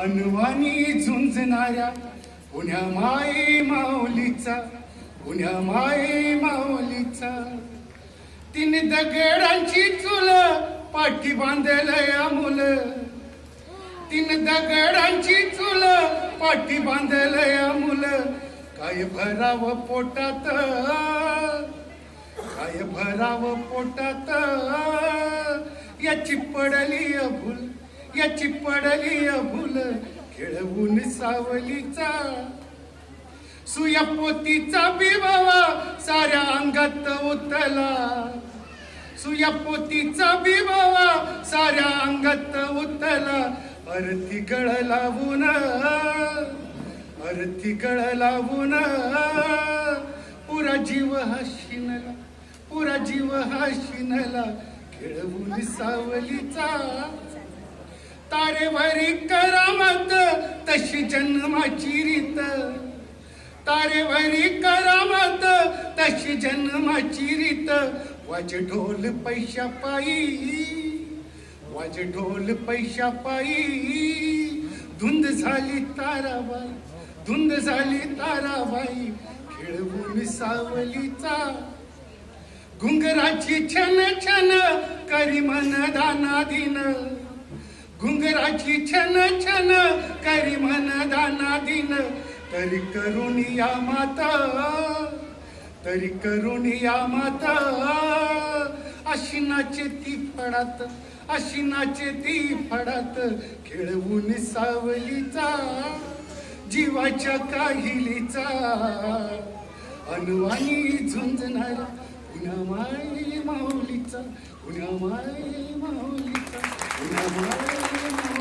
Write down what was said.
अनवानी झुंजणाऱ्या पुण्या माई माऊलीचा पुण्या माई माऊलीचा. तिने दगडांची चुल पाठी बांधेल या मुलं तीन दगडांची चुल पाठी बांधल या मुलं काय भराव पोटात? काय भराव पोटात? याची पडली अभूल याची पडली अभूल खेळवून सावलीचा सुया पोतीचा बिबावा साऱ्या अंगात उतला सुया पोतीचा बिबावा साऱ्या अंगात उतला अर्थी गळ लावून अर्थी गळ लावून पुरा जीव हा शिनला पुरा जीव हा शिनला खेळवून सावलीचा तारेवरी करामत तशी जन्माची रीत तारेवरी करामत तशी जन्माची रीत. वाज ढोल पैशा पायी वाज ढोल पैशा पायी. धुंद झाली ताराबाई धुंद झाली ताराबाई खेळवून सावलीचा. घुंगराची छन छन करी मन दाना दिन घुंगराची छन छन करी मन दाना दिन? तरी करून या माता तरी करून या माता. अशी नाचे ती फडात अशी नाचे ती फडात खेळवून सावलीचा जीवाच्या काहिलीचा. अनुवानी झुंजणारा Una mai maulița, una mai maulița, una mai maulița.